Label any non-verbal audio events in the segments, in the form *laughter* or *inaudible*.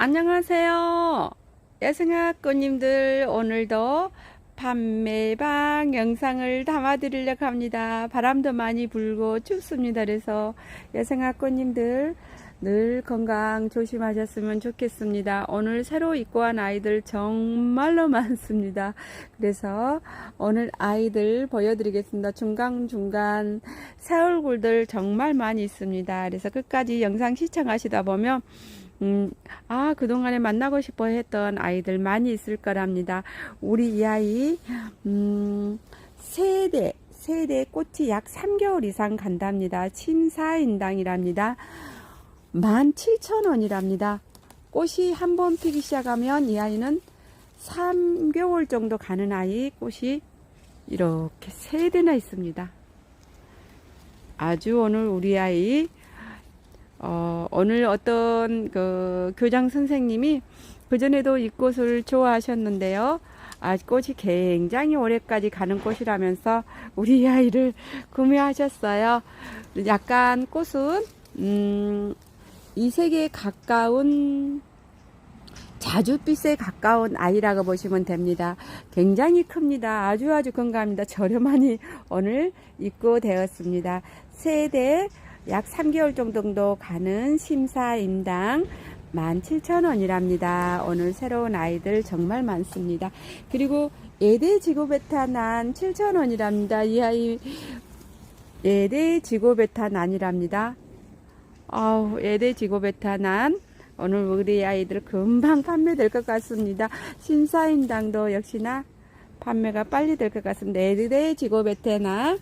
안녕하세요. 예승아꽃님들 오늘도 판매방 영상을 담아 드리려고 합니다. 바람도 많이 불고 춥습니다. 그래서 예승아꽃님들 늘 건강 조심하셨으면 좋겠습니다. 오늘 새로 입고 한 아이들 정말로 *laughs* 많습니다. 그래서 오늘 아이들 보여드리겠습니다. 중간중간 새 얼굴들 정말 많이 있습니다. 그래서 끝까지 영상 시청하시다 보면 음, 아, 그동안에 만나고 싶어 했던 아이들 많이 있을 거랍니다. 우리 이 아이, 음, 세대, 세대 꽃이 약 3개월 이상 간답니다. 침사인당이랍니다. 17,000원이랍니다. 꽃이 한 번 피기 시작하면 이 아이는 3개월 정도 가는 아이 꽃이 이렇게 세 대나 있습니다. 아주 오늘 우리 아이 어, 오늘 어떤 그 교장 선생님이 그전에도 이 꽃을 좋아하셨는데요. 아, 꽃이 굉장히 오래까지 가는 꽃이라면서 우리 *laughs* 아이를 구매하셨어요. 약간 꽃은, 음, 이 색에 가까운 자주빛에 가까운 아이라고 보시면 됩니다. 굉장히 큽니다. 아주 아주 건강합니다. 저렴하니 오늘 입고 되었습니다. 세대 약 3개월 정도 가는 심사임당 17,000원이랍니다. 오늘 새로운 아이들 정말 많습니다. 그리고 예대 지고베타난 7,000원이랍니다. 이 아이 예대 지고베타난이랍니다. 아우, 예대 지고베타난 오늘 우리 아이들 금방 판매될 것 같습니다. 심사임당도 역시나 판매가 빨리 될 것 같습니다. 예대 지고베타난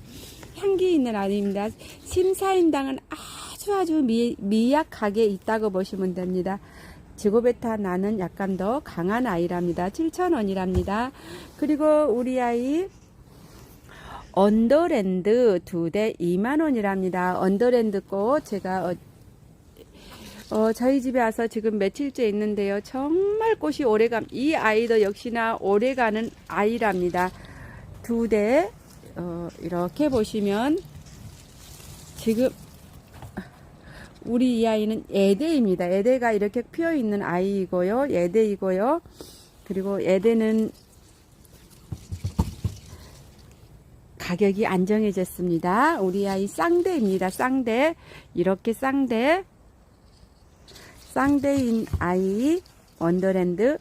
향기 있는 아이입니다. 심사임당은 아주 아주 미, 미약하게 있다고 보시면 됩니다. 지고베타 나는 약간 더 강한 아이랍니다. 7,000원이랍니다. 그리고 우리 아이 언더랜드 두 대 2만원이랍니다. 언더랜드 꽃 제가 어, 어, 저희 집에 와서 지금 며칠째 있는데요. 정말 꽃이 오래감, 이 아이도 역시나 오래가는 아이랍니다. 두 대, 어, 이렇게 보시면 지금 우리 이 아이는 에데입니다. 에데가 이렇게 피어 있는 아이이고요. 에데이고요. 그리고 에데는 가격이 안정해졌습니다. 우리 아이 쌍대입니다. 쌍대. 이렇게 쌍대. 쌍대인 아이 원더랜드.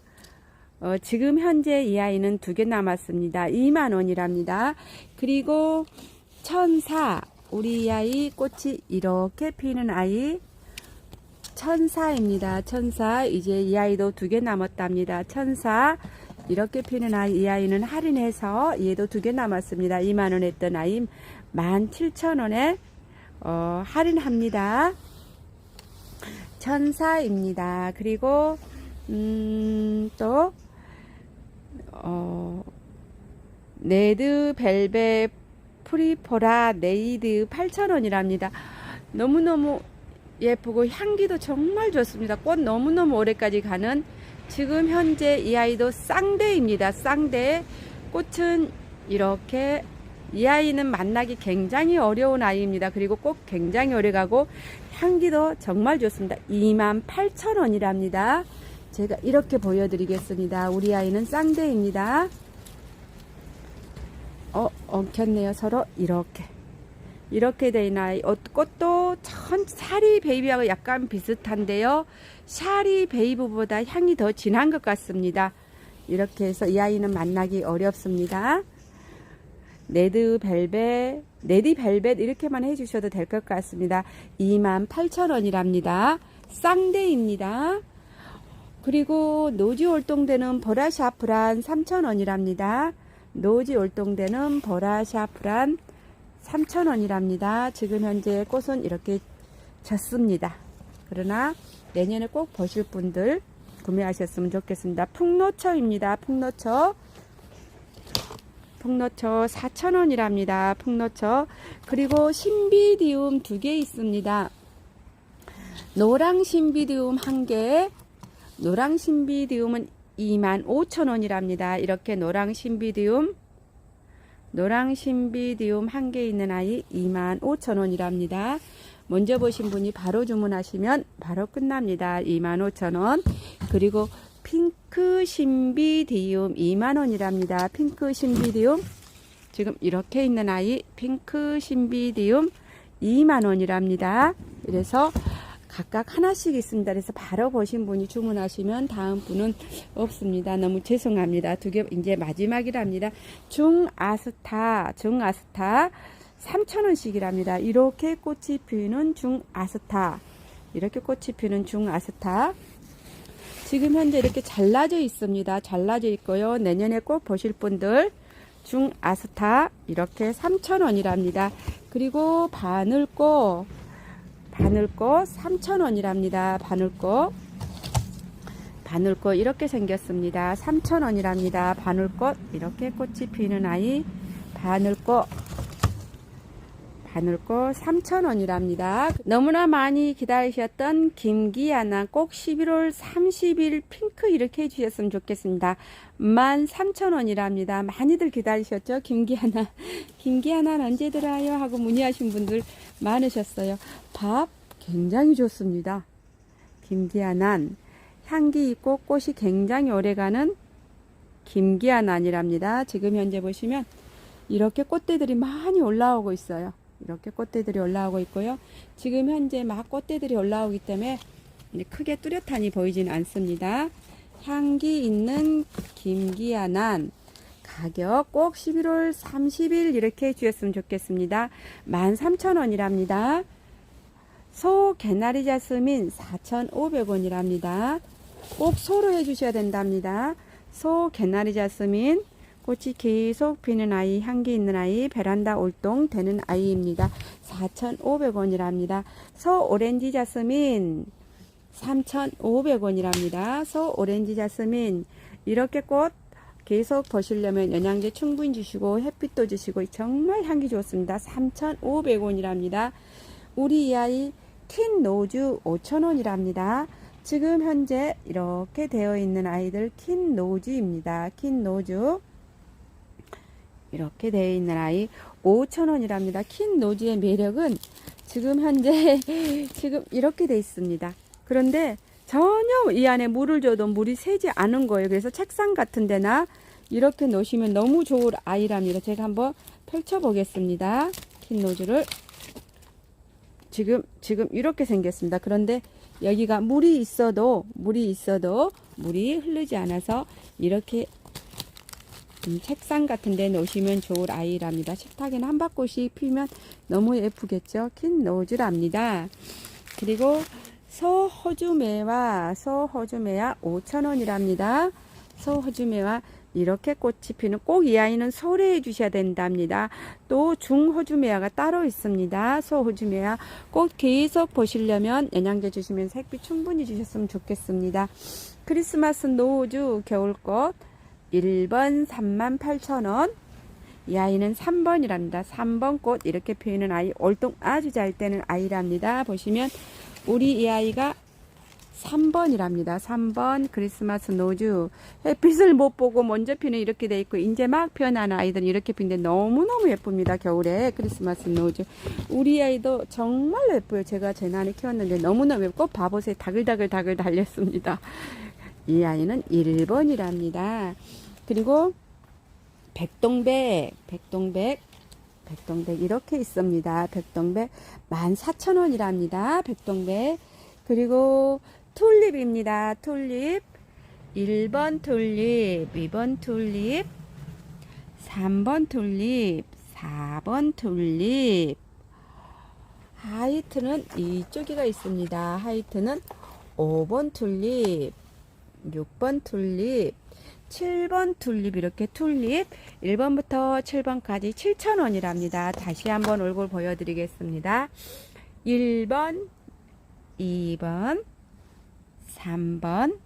어, 지금 현재 이 아이는 두 개 남았습니다. 2만원이랍니다. 그리고 천사. 우리 아이 꽃이 이렇게 피는 아이 천사입니다. 천사 이제 이 아이도 두 개 남았답니다. 천사 이렇게 피는 아이 이 아이는 할인해서 얘도 두 개 남았습니다. 2만 원 했던 아이 17,000원에 어, 할인합니다. 천사입니다. 그리고 음, 또 어, 레드 벨벳 프리포라 네이드 8,000원이랍니다. 너무너무 예쁘고 향기도 정말 좋습니다. 꽃 너무너무 오래까지 가는 지금 현재 이 아이도 쌍대입니다. 쌍대. 꽃은 이렇게 이 아이는 만나기 굉장히 어려운 아이입니다. 그리고 꽃 굉장히 오래 가고 향기도 정말 좋습니다. 28,000원이랍니다. 제가 이렇게 보여드리겠습니다. 우리 아이는 쌍대입니다. 어, 엉켰네요. 서로 이렇게. 이렇게 된 아이. 어, 꽃도 천, 샤리 베이비하고 약간 비슷한데요. 샤리 베이브보다 향이 더 진한 것 같습니다. 이렇게 해서 이 아이는 만나기 어렵습니다. 레드 벨벳, 레디 벨벳 이렇게만 해주셔도 될 것 같습니다. 28,000원이랍니다. 쌍대입니다. 그리고 노지 월동되는 보라샤 프란 3,000원이랍니다. 노지 월동되는 보라샤 프란 3,000원이랍니다. 지금 현재 꽃은 이렇게 졌습니다. 그러나 내년에 꼭 보실 분들 구매하셨으면 좋겠습니다. 풍노초입니다. 풍노초. 풍노초 4,000원이랍니다. 풍노초. 그리고 신비디움 두 개 있습니다. 노랑 신비디움 한 개, 노랑 신비디움은 25,000원이랍니다. 이렇게 노랑 신비디움 노랑 신비디움 한 개 있는 아이 25,000원이랍니다. 먼저 보신 분이 바로 주문하시면 바로 끝납니다. 25,000원. 그리고 핑크 신비디움 2만원이랍니다. 핑크 신비디움. 지금 이렇게 있는 아이 핑크 신비디움 2만원이랍니다. 그래서 각각 하나씩 있습니다. 그래서 바로 보신 분이 주문하시면 다음 분은 없습니다. 너무 죄송합니다. 두 개 이제 마지막이랍니다. 중아스타, 중아스타 3,000원씩이랍니다. 이렇게 꽃이 피는 중아스타. 이렇게 꽃이 피는 중아스타. 지금 현재 이렇게 잘라져 있습니다. 잘라져 있고요. 내년에 꼭 보실 분들 중아스타 이렇게 3,000원이랍니다. 그리고 바늘꽃 바늘꽃 3,000원이랍니다. 바늘꽃 바늘꽃 이렇게 생겼습니다. 3,000원이랍니다. 바늘꽃 이렇게 꽃이 피는 아이 바늘꽃 바늘꽃 3,000원이랍니다. 너무나 많이 기다리셨던 김기아나 꼭 11월 30일 핑크 이렇게 해주셨으면 좋겠습니다. 13,000원이랍니다. 많이들 기다리셨죠? 김기아나. *laughs* 김기아나는 언제 들어요? 하고 문의하신 분들 많으셨어요. 밥 굉장히 좋습니다. 김기아난. 향기 있고 꽃이 굉장히 오래가는 김기아난이랍니다. 지금 현재 보시면 이렇게 꽃대들이 많이 올라오고 있어요. 이렇게 꽃대들이 올라오고 있고요. 지금 현재 막 꽃대들이 올라오기 때문에 크게 뚜렷하니 보이진 않습니다. 향기 있는 김기아난 가격 꼭 11월 30일 이렇게 해주셨으면 좋겠습니다. 13,000원이랍니다. 소 개나리 자스민 4,500원이랍니다. 꼭 소로 해주셔야 된답니다. 소 개나리 자스민 꽃이 계속 피는 아이, 향기 있는 아이, 베란다 올동 되는 아이입니다. 4,500원이랍니다. 소 오렌지 자스민 3,500원이랍니다. 소 오렌지 자스민 이렇게 꽃 계속 보시려면 영양제 충분히 주시고 햇빛도 주시고 정말 향기 좋습니다. 3,500원이랍니다. 우리 이 아이 킨 노즈 5,000원이랍니다. 지금 현재 이렇게 되어 있는 아이들 킨 노즈입니다. 킨 노즈 이렇게 되어 있는 아이 5,000원이랍니다. 킨 노즈의 매력은 지금 현재 *laughs* 지금 이렇게 되어 있습니다. 그런데 전혀 이 안에 물을 줘도 물이 새지 않은 거예요. 그래서 책상 같은 데나 이렇게 놓으시면 너무 좋을 아이랍니다. 제가 한번 펼쳐 보겠습니다. 킨 노즈를 지금 지금 이렇게 생겼습니다. 그런데 여기가 물이 있어도 물이 있어도 물이 흐르지 않아서 이렇게 음, 책상 같은 데 놓으시면 좋을 아이랍니다. 식탁에는 한박꽃이 피면 너무 예쁘겠죠? 킨 노즈랍니다. 그리고 소호주매와 소호주매와 5,000원이랍니다. 소호주매와 이렇게 꽃이 피는 꼭 이 아이는 소래해 주셔야 된답니다. 또 중호주매화가 따로 있습니다. 소호주매화 꼭 계속 보시려면 영양제 주시면 색빛 충분히 주셨으면 좋겠습니다. 크리스마스 노우주 겨울꽃 1번 38,000원 이 아이는 3번이랍니다. 3번 꽃 이렇게 피우는 아이 올동 아주 잘 때는 아이랍니다. 보시면 우리 이 아이가 3번이랍니다. 3번 크리스마스 노즈 햇빛을 못 보고 먼저 피는 이렇게 돼 있고 이제 막 피어나는 아이들은 이렇게 피는데 너무너무 예쁩니다. 겨울에 크리스마스 노즈 우리 아이도 정말 예뻐요. 제가 제 난에 키웠는데 너무너무 예쁘고 바보새 다글다글 다글 달렸습니다. 이 아이는 1번이랍니다. 그리고 백동백, 백동백, 백동백 이렇게 있습니다. 백동백 14,000원이랍니다. 백동백. 그리고 튤립입니다. 튤립 1번 튤립, 2번 튤립, 3번 튤립, 4번 튤립. 하이트는 이쪽에가 있습니다. 하이트는 5번 튤립, 6번 튤립, 7번 튤립 이렇게 튤립 1번부터 7번까지 7,000원이랍니다. 다시 한번 얼굴 보여드리겠습니다. 1번, 2번, 3번,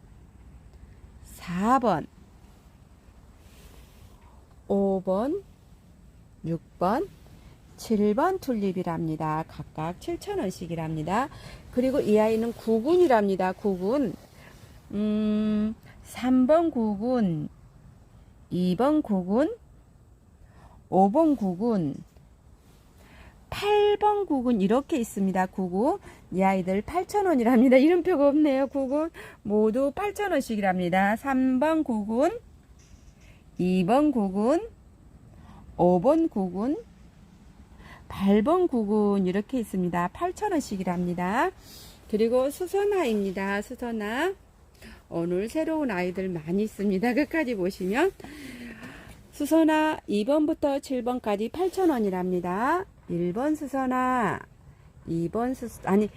4번, 5번, 6번, 7번 튤립이랍니다. 각각 7,000원씩이랍니다. 그리고 이 아이는 9군이랍니다. 9군. 음, 3번 9군, 2번 9군, 5번 9군, 8번 국은 이렇게 있습니다. *laughs* 국은 이 아이들 8,000원이랍니다. 이름표가 없네요. 국은 모두 8,000원씩이랍니다. 3번 국은 2번 국은 5번 국은 8번 국은 이렇게 있습니다. 8,000원씩이랍니다. 그리고 수선화입니다. 수선화. 오늘 새로운 아이들 많이 있습니다. 끝까지 보시면 수선화 2번부터 7번까지 8,000원이랍니다. 1번 수선화, 2번 수 아니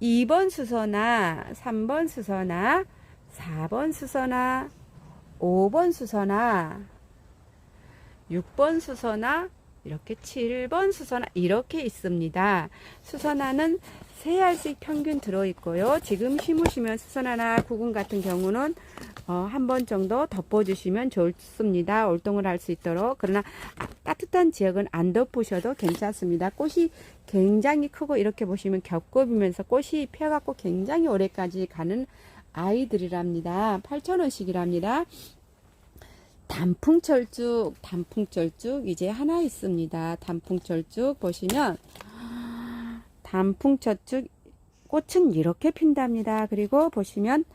2번 수선화, 3번 수선화, 4번 수선화, 5번 수선화, 6번 수선화, 이렇게 7번 수선화 이렇게 있습니다. 수선화는 세 알씩 평균 들어있고요. 지금 심으시면 수선화나 구근 같은 경우는 어, 한 번 정도 덮어주시면 좋습니다. 올동을 할 수 있도록. 그러나 아, 따뜻한 지역은 안 덮으셔도 괜찮습니다. 꽃이 굉장히 크고 이렇게 보시면 겹겹이면서 꽃이 펴갖고 굉장히 오래까지 가는 아이들이랍니다. 8,000원씩이랍니다. 단풍철쭉, 단풍철쭉 이제 하나 있습니다. 단풍철쭉 보시면 단풍철쭉 꽃은 이렇게 핀답니다. 그리고 보시면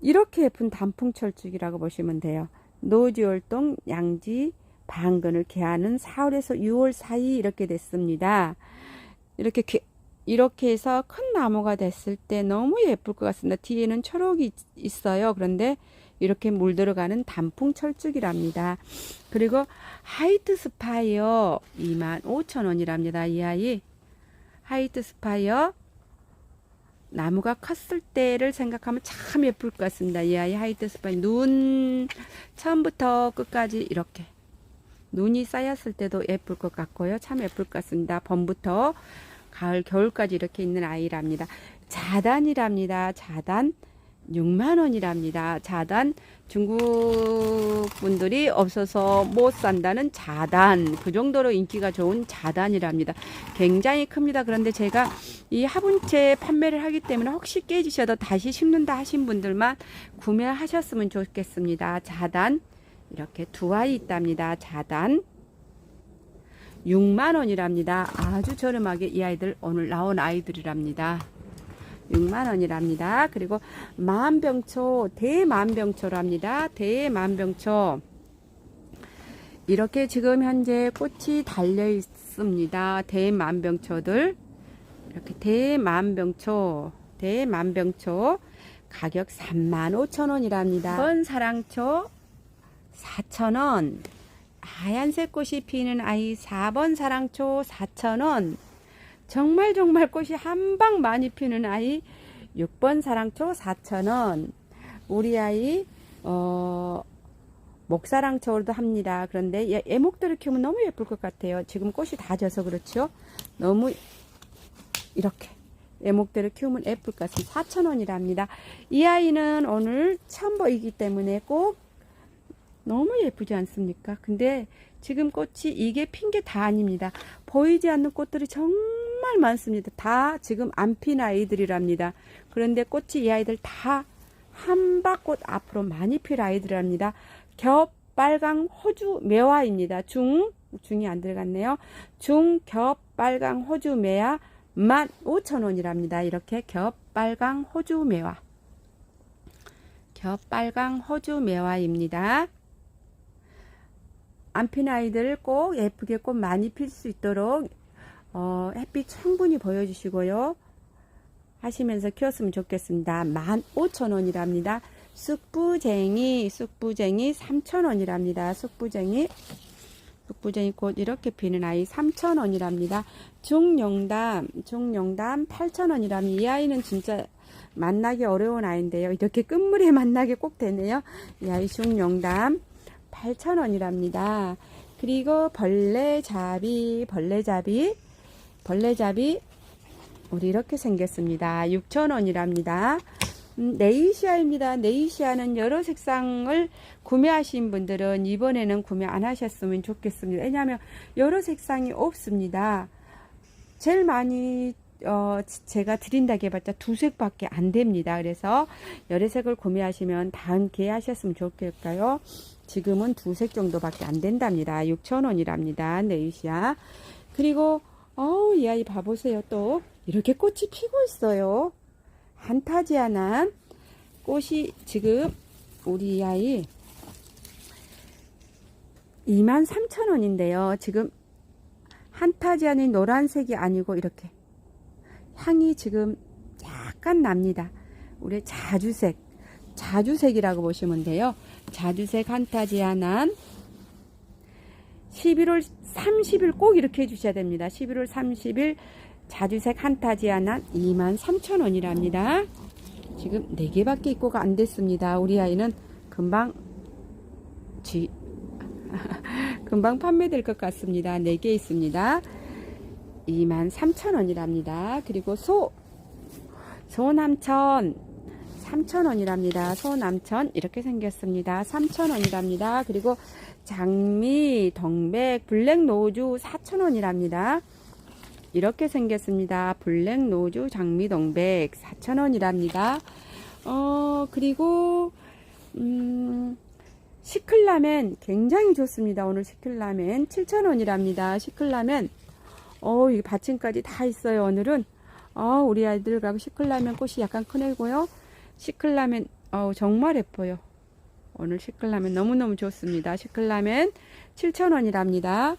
이렇게 예쁜 단풍철쭉이라고 보시면 돼요. 노지월동 양지 방근을 개하는 4월에서 6월 사이 이렇게 됐습니다. 이렇게 개- 이렇게 해서 큰 나무가 됐을 때 너무 예쁠 것 같습니다. 뒤에는 초록이 있어요. 그런데 이렇게 물들어가는 단풍 철쭉이랍니다. 그리고 하이트 스파이어 25,000원이랍니다. 이 아이 하이트 스파이어 나무가 컸을 때를 생각하면 참 예쁠 것 같습니다. 이 아이 하이트 스파이어 눈 처음부터 끝까지 이렇게 눈이 쌓였을 때도 예쁠 것 같고요. 참 예쁠 것 같습니다. 봄부터 가을, 겨울까지 이렇게 있는 아이랍니다. 자단이랍니다. 자단 6만 원이랍니다. 자단 중국 분들이 없어서 못 산다는 자단 그 정도로 인기가 좋은 자단이랍니다. 굉장히 큽니다. 그런데 제가 이 화분채 판매를 하기 때문에 혹시 깨지셔도 다시 심는다 하신 분들만 구매하셨으면 좋겠습니다. 자단 이렇게 두 아이 있답니다. 자단 6만 원이랍니다. 아주 저렴하게 이 아이들 오늘 나온 아이들이랍니다. 6만 원이랍니다. 그리고 만병초 대만병초랍니다. 대만병초 이렇게 지금 현재 꽃이 달려 있습니다. 대만병초들 이렇게 대만병초 대만병초 가격 35,000원이랍니다. 번사랑초 4,000원 하얀색 꽃이 피는 아이 4번 사랑초 4,000원 정말 정말 꽃이 한방 많이 피는 아이 6번 사랑초 4,000원 우리 아이 어 목사랑초로도 합니다. 그런데 얘- 애목들을 키우면 너무 예쁠 것 같아요. 지금 꽃이 다 져서 그렇죠. 너무 이렇게 애목들을 키우면 예쁠 것 같습니다. 4,000원이랍니다. 이 아이는 오늘 처음 보이기 때문에 꼭 너무 예쁘지 않습니까? 근데 지금 꽃이 이게 핀 게 다 아닙니다. 보이지 않는 꽃들이 정말 많습니다. 다 지금 안 핀 아이들이랍니다. 그런데 꽃이 이 아이들 다 한박꽃 앞으로 많이 필 아이들이랍니다. 겹 빨강 호주 매화입니다. 중 중이 안 들어갔네요. 중 겹 빨강 호주 매화 15,000원이랍니다. 이렇게 겹 빨강 호주 매화. 겹 빨강 호주 매화입니다. 안핀 아이들 꼭 예쁘게 꽃 많이 필 수 있도록 어, 햇빛 충분히 보여주시고요. 하시면서 키웠으면 좋겠습니다. 15,000원이랍니다. 쑥부쟁이, 쑥부쟁이 3,000원이랍니다. 쑥부쟁이, 쑥부쟁이 꽃 이렇게 피는 아이 3,000원이랍니다. 중용담, 중용담 8,000원이랍니다. 이 아이는 진짜 만나기 어려운 아이인데요. 이렇게 끝물에 만나게 꼭 되네요. 이 아이 중용담 8,000원이랍니다. 그리고 벌레잡이, 벌레잡이, 벌레잡이, 우리 이렇게 생겼습니다. 6,000원이랍니다. 음, 네이시아입니다. 네이시아는 여러 색상을 구매하신 분들은 이번에는 구매 안 하셨으면 좋겠습니다. 왜냐하면 여러 색상이 없습니다. 제일 많이 어, 제가 드린다고 해봤자 두 색밖에 안 됩니다. 그래서 여러 색을 구매하시면 다음 기회 하셨으면 좋겠고요. 지금은 두 색 정도밖에 안 된답니다. 6,000원이랍니다. 네이시아. 그리고 어우, 이 아이 봐보세요. 또 이렇게 꽃이 피고 있어요. 한타지아난 꽃이 지금 우리 이 아이 23,000원인데요. 지금 한타지아는 노란색이 아니고 이렇게 향이 지금 약간 납니다. 우리 자주색, 자주색이라고 보시면 돼요. 자주색 한타지아난 11월 30일 꼭 이렇게 해주셔야 됩니다. 11월 30일 자주색 한타지아난 23,000원이랍니다. 지금 4개밖에 입고가 안 됐습니다. 우리 아이는 금방 쥐, *laughs* 금방 판매될 것 같습니다. 4개 있습니다. 23,000원이랍니다. 그리고 소, 소남천 3,000원이랍니다. 소남천 이렇게 생겼습니다. 3,000원이랍니다. 그리고 장미, 덩백, 블랙 노주 4,000원이랍니다. 이렇게 생겼습니다. 블랙 노주, 장미, 덩백 4,000원이랍니다. 어, 그리고 음, 시클라멘 굉장히 좋습니다. 오늘 시클라멘 7,000원이랍니다. 시클라멘 어, 이 받침까지 다 있어요. 오늘은 어, 우리 아이들하고 시클라멘 꽃이 약간 크네고요. 시클라멘 어, 정말 예뻐요. 오늘 시클라멘 너무너무 좋습니다. 시클라멘 7,000원이랍니다.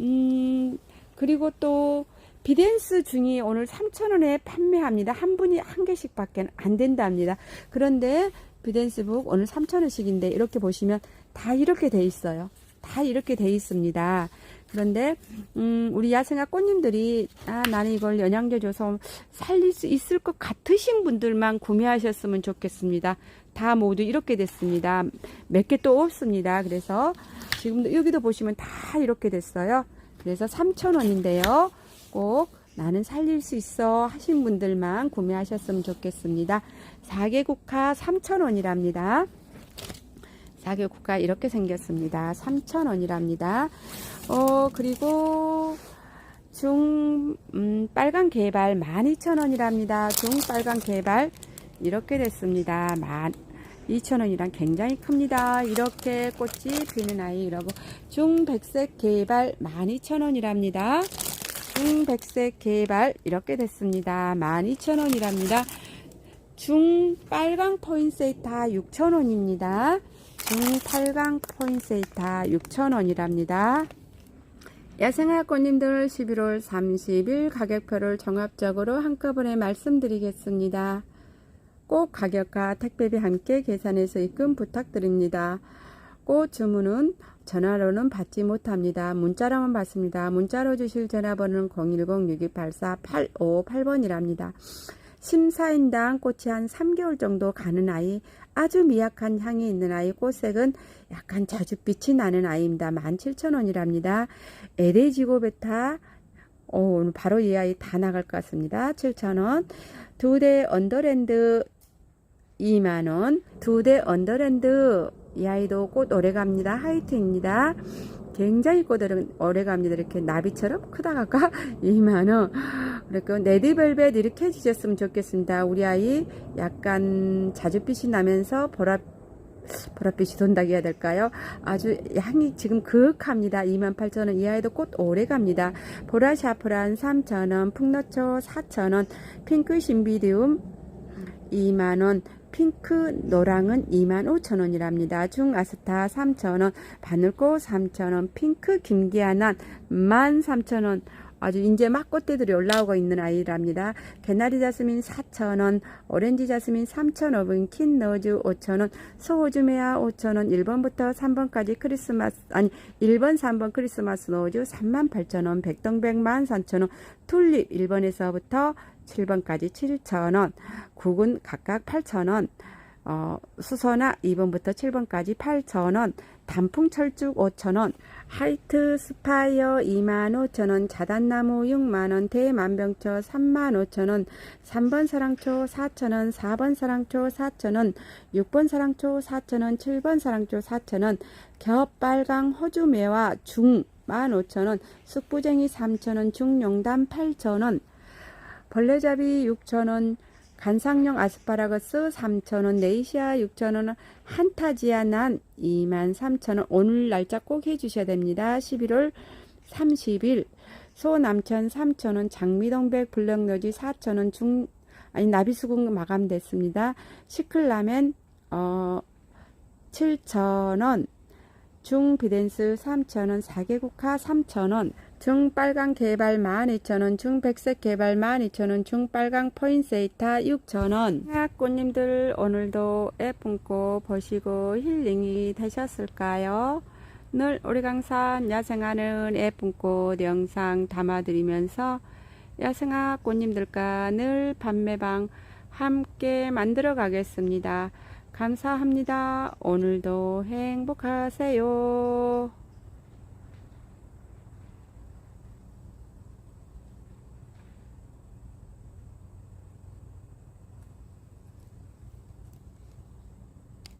음, 그리고 또 비덴스 중이 오늘 3,000원에 판매합니다. 한 분이 한 개씩 밖에 안 된답니다. 그런데 비덴스북 오늘 3,000원씩인데 이렇게 보시면 다 이렇게 돼 있어요. 다 이렇게 돼 있습니다. 그런데 음, 우리 야생화 꽃님들이 아 나는 이걸 영양제 줘서 살릴 수 있을 것 같으신 분들만 구매하셨으면 좋겠습니다. 다 모두 이렇게 됐습니다. 몇 개 또 없습니다. 그래서 지금도 여기도 보시면 다 이렇게 됐어요. 그래서 3,000원인데요. 꼭 나는 살릴 수 있어 하신 분들만 구매하셨으면 좋겠습니다. 4개 국화 3,000원이랍니다. 4개 국화 이렇게 생겼습니다. 3,000원이랍니다. 어, 그리고 중, 음, 빨간 개발 12,000원이랍니다. 중 빨간 개발 이렇게 됐습니다. 12,000원이랑 굉장히 큽니다. 이렇게 꽃이 피는 아이 이러고 중 백색 개발 12,000원이랍니다. 중 백색 개발 이렇게 됐습니다. 12,000원이랍니다. 중 빨강 포인세이타 6,000원입니다. 중 빨강 포인세이타 6,000원이랍니다. 야생화 꽃님들 11월 30일 가격표를 종합적으로 한꺼번에 말씀드리겠습니다. 꼭 가격과 택배비 함께 계산해서 입금 부탁드립니다. 꽃 주문은 전화로는 받지 못합니다. 문자로만 받습니다. 문자로 주실 전화번호는 010-6284-858번이랍니다. 심사인당 꽃이 한 3개월 정도 가는 아이, 아주 미약한 향이 있는 아이, 꽃색은 약간 자줏빛이 나는 아이입니다. 17,000원이랍니다. LA 지고베타, 어, 오늘 바로 이 아이 다 나갈 것 같습니다. 7,000원. 두 대 언더랜드 2만원. 두 대 언더랜드, 이 아이도 꽃 오래 갑니다. 하이트입니다. 굉장히 꽃 오래 갑니다. 이렇게 나비처럼 크다가 *laughs* 2만원. 그리고 레드벨벳 이렇게 해주셨으면 좋겠습니다. 우리 아이 약간 자줏빛이 나면서 보랏 보랏빛이 돈다고 해야 될까요? 아주 향이 지금 그윽합니다. 28,000원. 이 아이도 꽃 오래 갑니다. 보라샤프란 3,000원, 풍노초 4,000원, 핑크 신비디움 2만원, 핑크 노랑은 25,000원이랍니다. 중아스타 3,000원, 바늘꽃 3,000원, 핑크 김기아난 13,000원, 아주 이제 막 꽃대들이 올라오고 있는 아이랍니다. 개나리 자스민 4,000원, 오렌지 자스민 3,500원, 킨너즈 5,000원, 소호주메아 5,000원, 1번부터 3번까지 크리스마스, 아니, 1번, 3번 크리스마스 노즈 38,000원, 백동백 13,000원, 튤립 1번에서부터 7번까지 7,000원, 국은 각각 8,000원, 어, 수서나 2번부터 7번까지 8,000원, 단풍 철쭉 5,000원, 하이트 스파이어 25,000원, 자단나무 6만원, 대만병초 35,000원, 3번 사랑초 4,000원, 4번 사랑초 4,000원, 6번 사랑초 4,000원, 7번 사랑초 4,000원, 겹빨강 호주매와 중 15,000원, 쑥부쟁이 3,000원, 중용담 8,000원, 벌레잡이 6,000원, 간상용 아스파라거스 3,000원, 네이시아 6,000원, 한타지아 난 23,000원. 오늘 날짜 꼭 해주셔야 됩니다. 11월 30일 소남천 3천원, 장미동백 블랙너지 4천원, 중 아니 나비수국 마감됐습니다. 시클라멘 어 7천원, 중비덴스 3천원, 4개국화 3천원, 중빨강 개발 12,000원, 중백색 개발 12,000원, 중빨강 포인세이타 6,000원. 꽃님들 오늘도 꽃 보시고 힐링이 되셨을까요? 늘 우리 강산 야생하는 예쁜 꽃 영상 담아드리면서 야생화 꽃님들과 늘 판매방 함께 만들어 가겠습니다. 감사합니다. 오늘도 행복하세요.